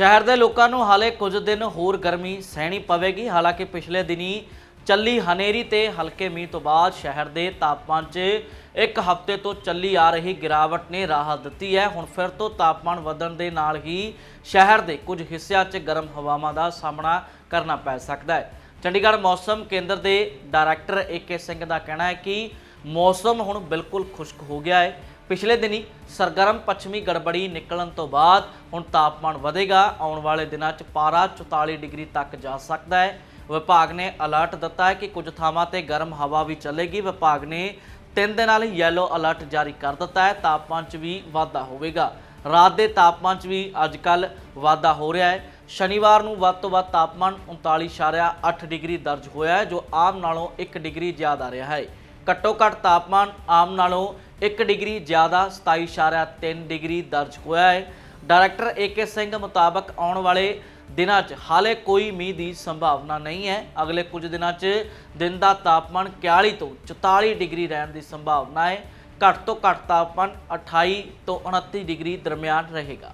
ਸ਼ਹਿਰ ਦੇ ਲੋਕਾਂ ਨੂੰ ਹਾਲੇ ਕੁਝ ਦਿਨ ਹੋਰ ਗਰਮੀ ਸਹਿਣੀ ਪਵੇਗੀ। ਹਾਲਾਂਕਿ ਪਿਛਲੇ ਦਿਨੀ ਚੱਲੀ ਹਨੇਰੀ ਤੇ ਹਲਕੇ ਮੀਂਹ ਤੋਂ ਬਾਅਦ ਸ਼ਹਿਰ ਦੇ ਤਾਪਮਾਨ 'ਚ ਇੱਕ ਹਫ਼ਤੇ ਤੋਂ ਚੱਲੀ ਆ ਰਹੀ ਗਿਰਾਵਟ ਨੇ ਰਾਹਤ ਦਿੱਤੀ ਹੈ। ਹੁਣ ਫਿਰ ਤੋਂ ਤਾਪਮਾਨ ਵਧਣ ਦੇ ਨਾਲ ਹੀ ਸ਼ਹਿਰ ਦੇ ਕੁਝ ਹਿੱਸਿਆਂ 'ਚ ਗਰਮ ਹਵਾਵਾਂ ਦਾ ਸਾਹਮਣਾ ਕਰਨਾ ਪੈ ਸਕਦਾ ਹੈ। ਚੰਡੀਗੜ੍ਹ ਮੌਸਮ ਕੇਂਦਰ ਦੇ ਡਾਇਰੈਕਟਰ ਏਕੇ ਸਿੰਘ ਦਾ ਕਹਿਣਾ ਹੈ ਕਿ ਮੌਸਮ ਹੁਣ ਬਿਲਕੁਲ ਖੁਸ਼ਕ ਹੋ ਗਿਆ ਹੈ। ਪਿਛਲੇ ਦਿਨੀ ਸਰਗਰਮ ਪੱਛਮੀ ਗੜਬੜੀ ਨਿਕਲਣ ਤੋਂ ਬਾਅਦ ਹੁਣ ਤਾਪਮਾਨ ਵਧੇਗਾ, ਆਉਣ ਵਾਲੇ ਦਿਨਾਂ 'ਚ ਪਾਰਾ 44 ਡਿਗਰੀ ਤੱਕ ਜਾ ਸਕਦਾ ਹੈ। ਵਿਭਾਗ ਨੇ ਅਲਰਟ ਦਿੱਤਾ ਹੈ ਕਿ ਕੁਝ ਥਾਵਾਂ ਤੇ ਗਰਮ ਹਵਾ ਵੀ ਚੱਲੇਗੀ। ਵਿਭਾਗ ਨੇ ਤਿੰਨ ਦਿਨ ਲਈ ਯੈਲੋ ਅਲਰਟ ਜਾਰੀ ਕਰ ਦਿੱਤਾ ਹੈ। ਤਾਪਮਾਨ 'ਚ ਵੀ ਵਾਧਾ ਹੋਵੇਗਾ। ਰਾਤ ਦੇ ਤਾਪਮਾਨ 'ਚ ਵੀ ਅੱਜਕੱਲ ਵਾਧਾ ਹੋ ਰਿਹਾ ਹੈ। ਸ਼ਨੀਵਾਰ ਨੂੰ ਵੱਧ ਤੋਂ ਵੱਧ ਤਾਪਮਾਨ 39.8 ਡਿਗਰੀ ਦਰਜ ਹੋਇਆ ਹੈ, ਜੋ ਆਮ ਨਾਲੋਂ 1 ਡਿਗਰੀ ਜ਼ਿਆਦਾ ਰਿਹਾ ਹੈ। ਘੱਟੋ ਘੱਟ ਤਾਪਮਾਨ ਆਮ ਨਾਲੋਂ 1 ਡਿਗਰੀ ਜ਼ਿਆਦਾ 27.3 ਡਿਗਰੀ ਦਰਜ ਹੋਇਆ ਹੈ। ਡਾਇਰੈਕਟਰ ਏਕੇ ਸਿੰਘ ਮੁਤਾਬਕ ਆਉਣ ਵਾਲੇ ਦਿਨਾਂ 'ਚ ਹਾਲੇ ਕੋਈ ਮੀਂਹ ਦੀ ਸੰਭਾਵਨਾ ਨਹੀਂ ਹੈ। ਅਗਲੇ ਕੁਝ ਦਿਨਾਂ 'ਚ ਦਿਨ ਦਾ ਤਾਪਮਾਨ 41 ਤੋਂ 44 ਡਿਗਰੀ ਰਹਿਣ ਦੀ ਸੰਭਾਵਨਾ ਹੈ। ਘੱਟ ਤੋਂ ਘੱਟ ਤਾਪਮਾਨ 28 ਤੋਂ 29 ਡਿਗਰੀ ਦਰਮਿਆਨ ਰਹੇਗਾ।